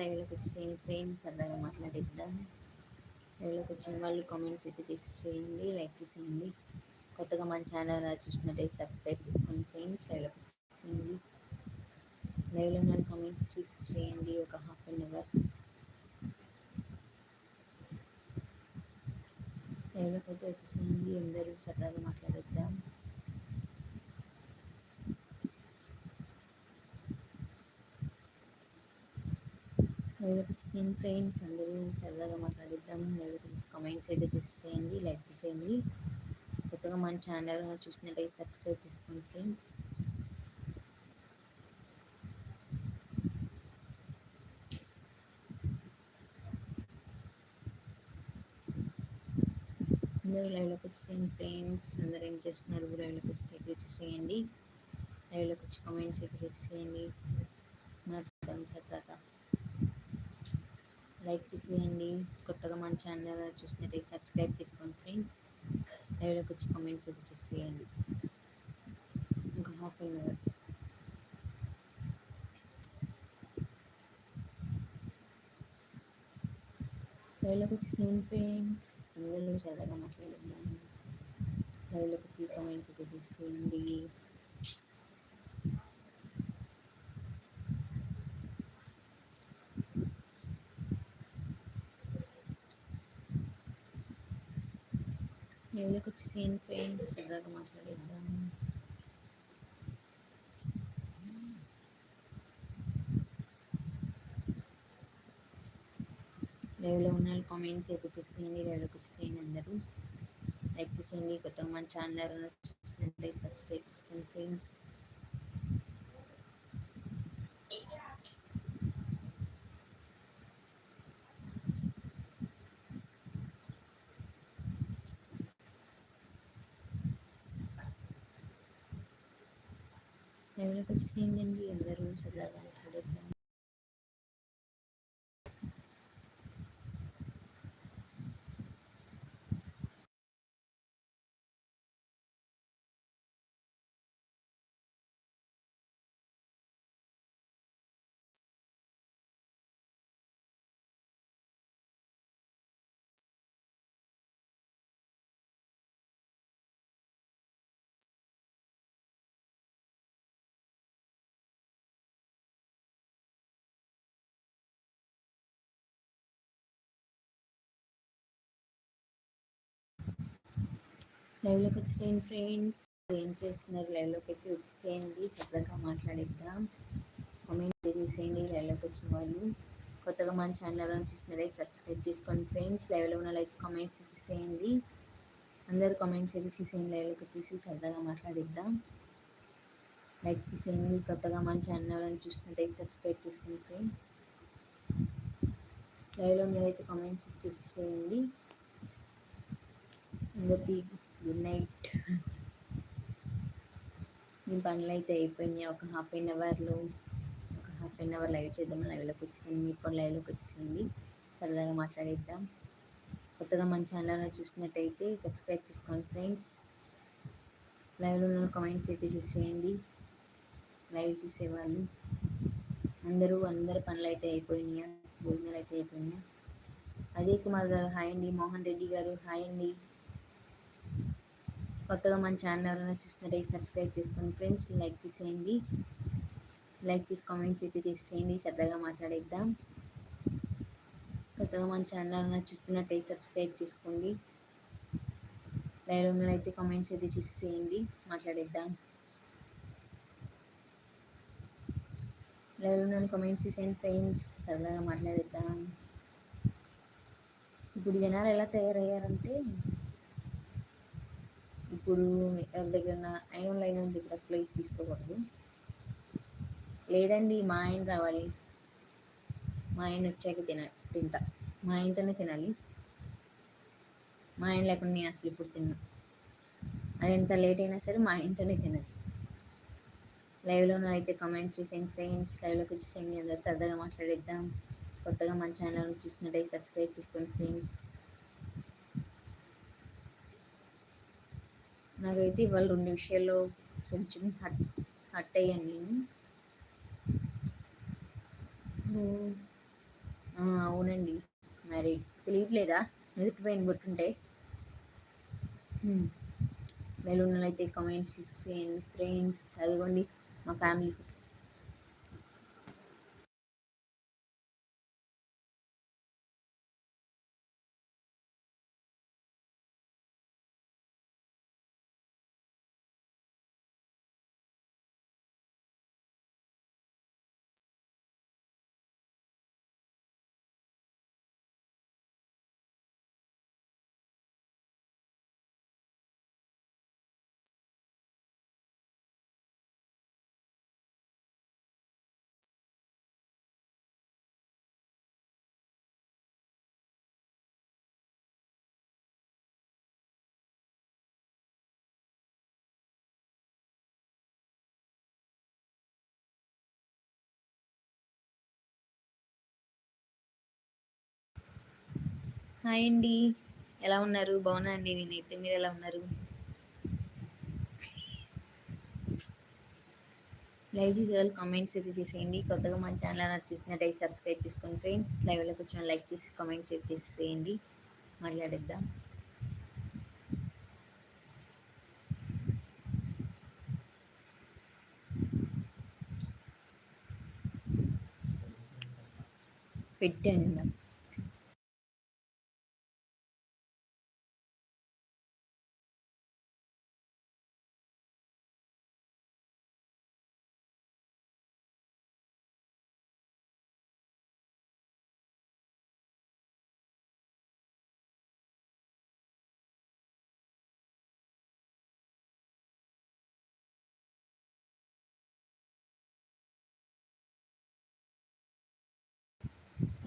లైవ్లోకి వచ్చేసేయండి ఫ్రెండ్స్ సరదాగా మాట్లాడిద్దాం? లైవ్లోకి వచ్చిన వాళ్ళు కామెంట్స్ అయితే చేసేయండి లైక్ చేసేయండి కొత్తగా మన ఛానల్ చూసినట్టయితే సబ్స్క్రైబ్ చేసుకోండి ఫ్రెండ్స్. లైవ్లోకి వచ్చేసేయండి లైవ్లో ఉన్న కామెంట్స్ చేసేసేయండి ఒక హాఫ్ అన్ అవర్. లైవ్లోకి అయితే వచ్చేసేయండి అందరూ సరదాగా మాట్లాడిద్దాం. సేమ్ ఫ్రెండ్స్ అందరూ సరదాగా మాట్లాడిద్దాం లేదా వచ్చేసి కామెంట్స్ అయితే చేసేసేయండి. లైక్ చేసేయండి. కొత్తగా మన ఛానల్ చూసినట్టయితే సబ్స్క్రైబ్ చేసుకోండి ఫ్రెండ్స్ అందరూ లైవ్లోకి వచ్చేసేయండి ఫ్రెండ్స్ అందరూ ఏం చేస్తున్నారు? లైవ్లోకి వచ్చి వచ్చేసేయండి లైవ్లోకి వచ్చి కామెంట్స్ అయితే చేసేయండి మాట్లాడదాం సరదాగా లైక్ చేసేయండి. కొత్తగా మన ఛానల్ చూసినట్టయితే సబ్స్క్రైబ్ చేసుకోండి ఫ్రెండ్స్. లైవ్లోకి వచ్చి కామెంట్స్ చేసేయండి ఇంకా హాఫ్ అన్ అవర్ లైవ్లోకి వచ్చి సేమ్ ఫ్రెండ్స్. అందరూ సరదాగా మాట్లాడుతున్నాను లైవ్లోకి వచ్చి కామెంట్స్ చేసేయండి లైవ్లోకి వచ్చి సేమ్ ఫ్రెండ్స్ సరదాగా మాట్లాడేద్దాం? లైవ్లో ఉన్న వాళ్ళు కామెంట్స్ అయితే చేసేయండి. లైవ్లోకి వచ్చేసేయండి అందరూ లైక్ చేసేయండి. కొత్తగా మన ఛానల్ ఎవరైనా చూస్తుంటే సబ్స్క్రైబ్ చేసుకోండి ఫ్రెండ్స్ లైవ్లోకి వచ్చేసేయండి అందరూ సరదాగా మాట్లాడేద్దాం లైవ్లోకి వచ్చేసేయండి ఫ్రెండ్స్. ఏం చేస్తున్నారు? లైవ్లోకి అయితే వచ్చేసేయండి. సరదాగా మాట్లాడేద్దాం. కామెంట్ చేసేయండి లైవ్లోకి వచ్చిన వాళ్ళు. కొత్తగా మన ఛానల్ చూస్తున్నారైతే సబ్స్క్రైబ్ చేసుకోండి ఫ్రెండ్స్. లైవ్లో ఉన్న అయితే కామెంట్స్ చేసేయండి అందరు కామెంట్స్ అయితే చేసేయండి లైవ్లోకి వచ్చేసి సరదాగా మాట్లాడిద్దాం. లైక్ చేసేయండి. కొత్తగా మన ఛానల్ చూస్తున్నట్టయితే సబ్స్క్రైబ్ చేసుకోండి ఫ్రెండ్స్. లైవ్లో ఉన్నదైతే కామెంట్స్ ఇచ్చేసేయండి అందరికీ గుడ్ నైట్ మీ పనులు అయితే అయిపోయినాయి. ఒక హాఫ్ అన్ అవర్లో ఒక హాఫ్ అన్ అవర్ లైవ్ చేద్దాం లైవ్లోకి వచ్చేసింది మీరు కూడా లైవ్లోకి వచ్చేసింది సరదాగా మాట్లాడేద్దాం. కొత్తగా మన ఛానల్ చూసినట్టయితే సబ్స్క్రైబ్ చేసుకోండి ఫ్రెండ్స్ లైవ్లో ఉన్న కామెంట్స్ అయితే చేసేయండి. లైవ్ చూసేవాళ్ళు. అందరూ అందరి పనులు అయితే అయిపోయినాయా? భోజనాలు అయితే అయిపోయినాయా? అదే కుమార్ గారు హాయ్ అండి. మోహన్ రెడ్డి గారు హాయ్ అండి. కొత్తగా మన ఛానల్ ఎవరైనా చూస్తున్నారైతే సబ్స్క్రైబ్ చేసుకోండి ఫ్రెండ్స్ లైక్ చేసేయండి. లైక్ చేసి కామెంట్స్ అయితే చేసేయండి. సరదాగా మాట్లాడేద్దాం. కొత్తగా మన ఛానల్ ఎవరైనా చూస్తున్నట్టయితే సబ్స్క్రైబ్ చేసుకోండి. లైవ్ అయితే కామెంట్స్ అయితే చేసేయండి. మాట్లాడేద్దాం. లైవ్ ఉన్న కామెంట్స్ చేసేయండి ఫ్రెండ్స్ సరదాగా మాట్లాడేద్దాం. ఇప్పుడు జనాలు ఎలా తయారయ్యారంటే ఇప్పుడు ఎవరి దగ్గర అయిన లైన్ దగ్గర ప్లేట్ తీసుకోకూడదు. లేదండి మా ఆయన రావాలి. మా ఆయన వచ్చాక తిన తింటా. మా ఆయనతోనే తినాలి. మా ఆయన లేకుండా నేను అసలు ఇప్పుడు తిన్నా. అది ఎంత లేట్ అయినా సరే మా ఆయనతోనే తినాలి. లైవ్లో అయితే కామెంట్ చేసేయండి ఫ్రెండ్స్ లైవ్లోకి వచ్చేసేయండి. అందరు సరదాగా మాట్లాడేద్దాం. కొత్తగా మన ఛానల్ చూస్తున్నట్టయితే సబ్స్క్రైబ్ చేసుకోండి ఫ్రెండ్స్ నాకైతే ఇవాళ రెండు విషయాల్లో కొంచెం హట్ హట్ అయ్యాను నేను. అవునండి. మరి తెలియట్లేదా? నిద్రపోయిన బట్టుంటే మెలూన్లు అయితే కామెంట్స్ ఇస్తే ఫ్రెండ్స్. అదిగోండి మా ఫ్యామిలీ హాయ్ అండి. ఎలా ఉన్నారు? బాగున్నా అండి నేనైతే. మీరు ఎలా ఉన్నారు? లైవ్ చూసే వాళ్ళు కామెంట్స్ అయితే చేసేయండి. కొత్తగా మా ఛానల్ అలా చూసినట్టయితే సబ్స్క్రైబ్ చేసుకోండి ఫ్రెండ్స్. లైవ్లో కూర్చొని లైక్ చేసి కామెంట్స్ అయితే చేసేయండి. మాట్లాడేద్దాం. పెట్టాను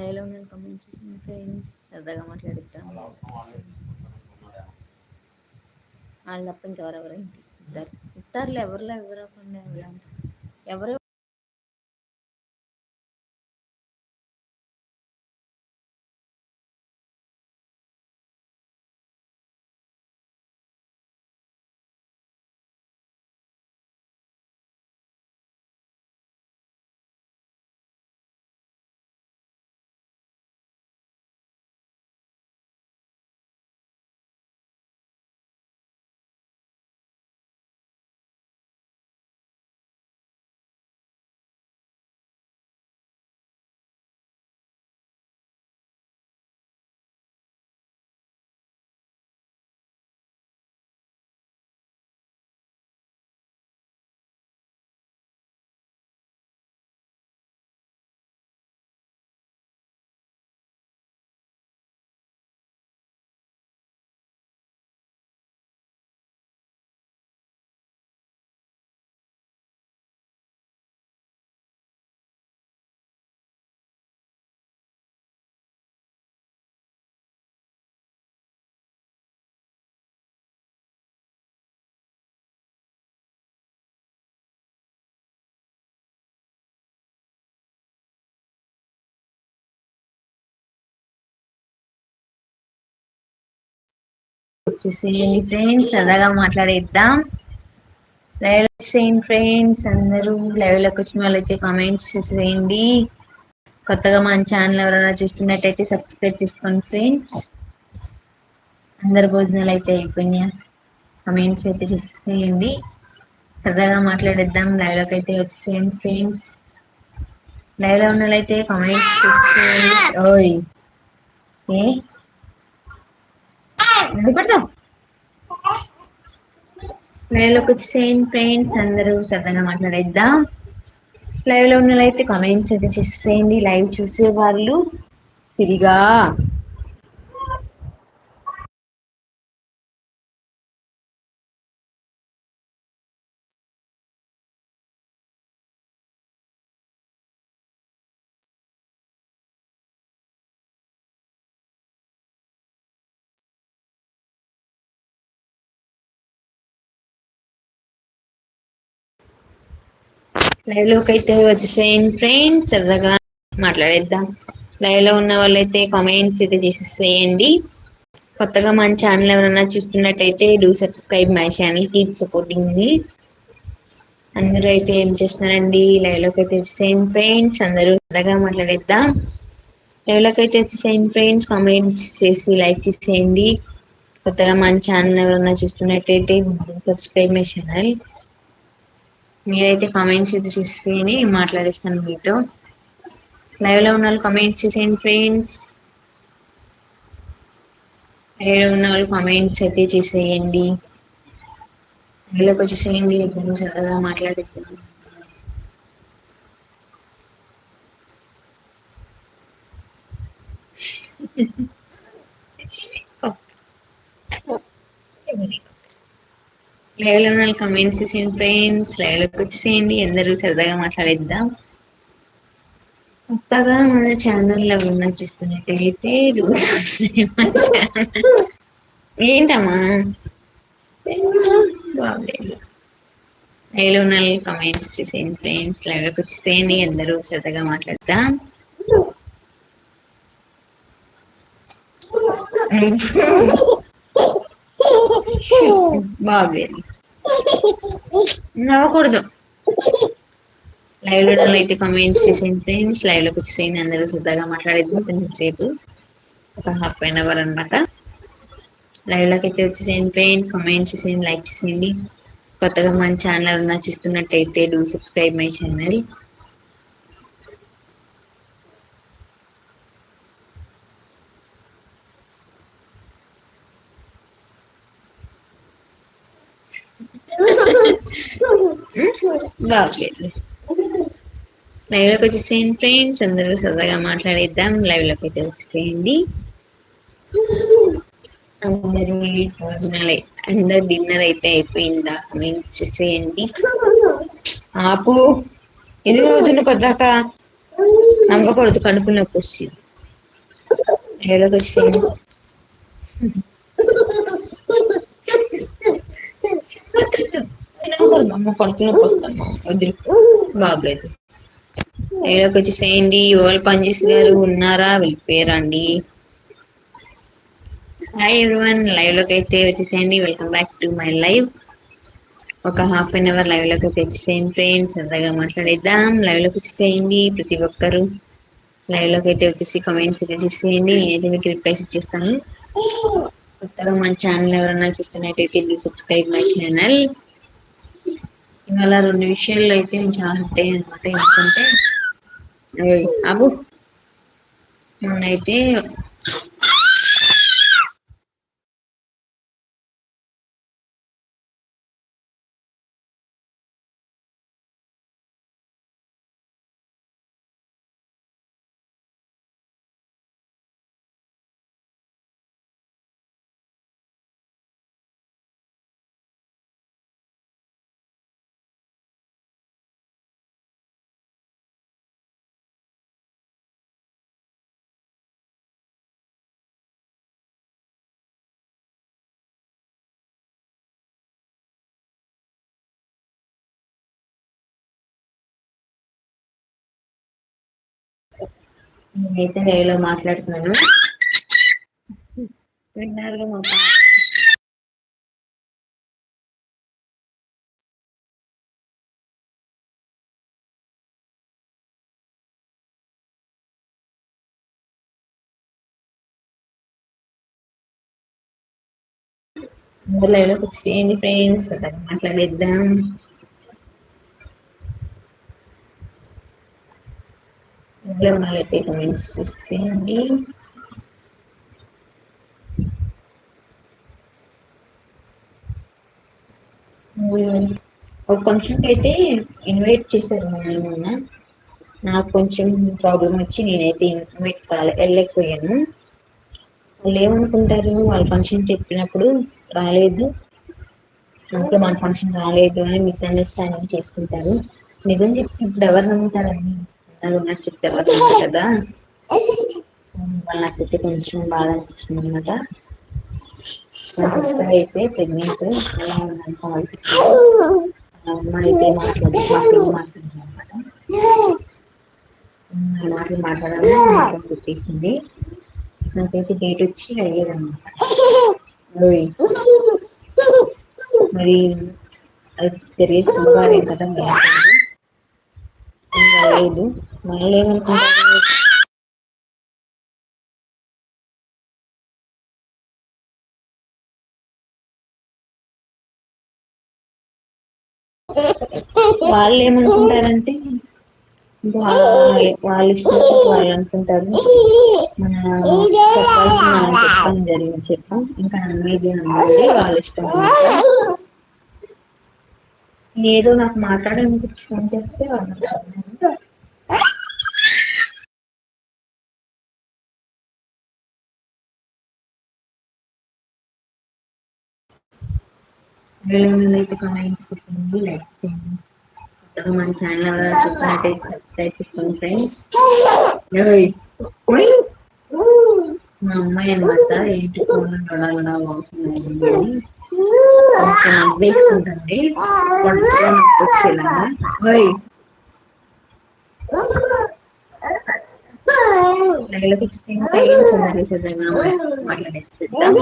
లైవ్లో ఉన్న కమెంట్స్ చూసిన ఫ్రెండ్స్ సరదాగా మాట్లాడుతాం వాళ్ళు తప్ప ఇంకెవరెవరు ఏంటి? ఇద్దరు. ఇద్దరులో ఎవరిలో ఎవరు ఎవరు వచ్చేసేయండి ఫ్రెండ్స్ సరదాగా మాట్లాడేద్దాం. లైవ్ చేయండి ఫ్రెండ్స్ అందరూ లైవ్లోకి వచ్చిన వాళ్ళైతే కామెంట్స్ చేసేయండి. కొత్తగా మన ఛానల్ ఎవరైనా చూస్తున్నట్టయితే సబ్స్క్రైబ్ చేసుకోండి ఫ్రెండ్స్ అందరు భోజనాలు అయితే అయిపోయినాయి? కమెంట్స్ అయితే చేసేయండి సరదాగా మాట్లాడేద్దాం లైవ్లోకి అయితే వచ్చేసేయండి ఫ్రెండ్స్ లైవ్లో ఉన్న వాళ్ళైతే కామెంట్స్ చేసేయండి ఓయ్ ఏ? ఎందుకు లైవ్లో వచ్చేసేయండి ఫ్రెండ్స్ అందరూ సరదాగా మాట్లాడేద్దాం. లైవ్లో ఉన్న అయితే కామెంట్స్ అయితే చేసేయండి. లైవ్ చూసే వాళ్ళు సిరిగా లైవ్లోకి అయితే వచ్చేసేయండి ఫ్రెండ్స్ సరదాగా మాట్లాడేద్దాం. లైవ్లో ఉన్న వాళ్ళైతే కామెంట్స్ అయితే చేసేసేయండి కొత్తగా మన ఛానల్ ఎవరైనా చూస్తున్నట్టయితే do subscribe my channel keep supporting మీ అందరూ అయితే ఏం చేస్తున్నారండి? లైవ్లోకి అయితే వచ్చేసేయండి ఫ్రెండ్స్ అందరూ సరదాగా మాట్లాడేద్దాం. ఎవరికైతే వచ్చేసేయండి ఫ్రెండ్స్ కామెంట్స్ చేసి లైక్ చేసేయండి. కొత్తగా మన ఛానల్ ఎవరన్నా చూస్తున్నట్టయితే సబ్స్క్రైబ్ మై ఛానల్ మీరైతే కామెంట్స్ అయితే చేసేయని మాట్లాడేస్తాను మీతో. లైవ్లో ఉన్న వాళ్ళు కామెంట్స్ చేసేయండి ఫ్రెండ్స్ లైవ్లో ఉన్న వాళ్ళు కామెంట్స్ అయితే చేసేయండి. లైవ్లోకి వచ్చేసేయండి ఇద్దరు చక్కగా మాట్లాడుతున్నాం లైవ్లో ఉన్న కమెంట్స్ చేసేయండి ఫ్రెండ్స్ లైవ్లోకి వచ్చేసేయండి. అందరూ సరదాగా మాట్లాడేద్దాం. కొత్తగా మన ఛానల్లో ఉన్న చూస్తున్నట్టయితే ఏంటమ్మా? బాగలేదు. లైవ్లో ఉన్న కమెంట్స్ చేసేయండి ఫ్రెండ్స్ లైవ్లోకి వచ్చేసేయండి. అందరూ సరదాగా మాట్లాడదాం. బాగలేదు. నవ్వకూడదు లైవ్లో అయితే కామెంట్స్ చేసేయండి ఫ్రెండ్స్ లైవ్లోకి వచ్చేసేయండి. అందరూ శ్రద్ధగా మాట్లాడేద్దాం కొంచెం సేపు. ఒక హాఫ్ అన్ అవర్ అనమాట లైవ్లోకి అయితే వచ్చేసేయండి ఫ్రెండ్స్ కామెంట్స్ చేసేయండి లైక్ చేసేయండి. కొత్తగా మన ఛానల్ ఉన్న చూస్తున్నట్టయితే డూ సబ్స్క్రైబ్ మై ఛానల్ బాగలేదు లైవ్లోకి వచ్చేసేయండి ఫ్రెండ్స్. అందరూ సరదాగా మాట్లాడేద్దాం. లైవ్లోకి అయితే వచ్చేసేయండి. అందరి భోజనాలు అందరు డిన్నర్ అయితే అయిపోయిందా? కామెంట్స్ చేసేయండి. ఆపు. ఎన్ని రోజులు పడ్డాక నమ్మకూడదు కడుపు నొప్పి వచ్చింది లైవ్లోకి వచ్చేసేయండి అమ్మ కడుపు నొప్పి వస్తాను వచ్చేసేయండి పనిచేసి గారు ఉన్నారా? వెళ్ళిపోయారండి. హాయ్ ఎవ్రీవన్ లైవ్లోకి అయితే వచ్చేసేయండి. Welcome back to my live ఒక హాఫ్ అన్ అవర్ లైవ్లోకి అయితే వచ్చేసేయండి ఫ్రెండ్స్ సరదాగా మాట్లాడేద్దాం. లైవ్లోకి వచ్చేసేయండి ప్రతి ఒక్కరు. లైవ్లోకి అయితే వచ్చేసి కమెంట్స్ అయితే చేసేయండి. నేనైతే మీకు రిప్లైస్ ఇచ్చేస్తాను. కొత్తగా మన ఛానల్ ఎవరైనా చూస్తున్నట్టయితే సబ్స్క్రైబ్ మై ఛానల్ ఇవాళ రెండు విషయాల్లో అయితే చాలా హట్ అనమాట ఎందుకంటే అబు నేనైతే నేనైతే లైవ్లో మాట్లాడుతున్నాను. విన్నారుగా మా ఫ్రెండ్స్ మాట్లాడేద్దాం. ఇంట్లో వాళ్ళైతే కమెంట్స్ చేసేయండి ఒక ఫంక్షన్కి అయితే ఇన్వైట్ చేశారు మా మొన్న. నాకు కొంచెం ప్రాబ్లం వచ్చి నేనైతే ఇన్వైట్ కాలే వెళ్ళలేకపోయాను వాళ్ళు ఏమనుకుంటారు వాళ్ళ ఫంక్షన్ చెప్పినప్పుడు రాలేదు అంటే మన ఫంక్షన్ రాలేదు అని మిస్అండర్స్టాండింగ్ చేసుకుంటారు నిజం చెప్పి ఇప్పుడు ఎవరు నమ్ముతారండి అది ఉన్నట్టు చెప్తే కదా? వాళ్ళు నాకైతే కొంచెం బాధ అనిపించింది అనమాట సిస్టర్ అయితే ప్రెగ్నెంట్ అలా ఉందని అమ్మ అయితే మాట్లాడి మాట్లాడి మాట్లాడింది అనమాట మాటలు మాట్లాడాలని మాటలు నాకైతే డేట్ వచ్చి అయ్యేది అనమాట మరి అది తెలియదు కదా లేదు వాళ్ళు ఏమనుకుంటారు వాళ్ళు ఏమనుకుంటారంటే వాళ్ళు ఇష్టం వాళ్ళు అనుకుంటారు మన చెప్పడం జరిగింది చెప్పాం. ఇంకా నమ్మేది నమ్మండి వాళ్ళ ఇష్టం ఏదో నాకు మాట్లాడే ఫోన్ చేస్తే వాళ్ళు అయితే కామెంట్స్ చేయండి లైక్ చేయండి కొత్తగా మన ఛానల్ చూస్తున్నట్టయితే సబ్స్క్రైబ్ చేసుకోండి ఫ్రెండ్స్ మా అమ్మాయి అనమాట ఏంటి ఫోన్ గొడవలా అవుతున్నాయి కొంచెం నవ్వేసుకుంటుంది పడుకో వచ్చేలాగా ఓయ్ లైవ్లోకి వచ్చేసి ఇంకా ఏం సందర్శిద్దాం మాట్లాడేసేద్దాం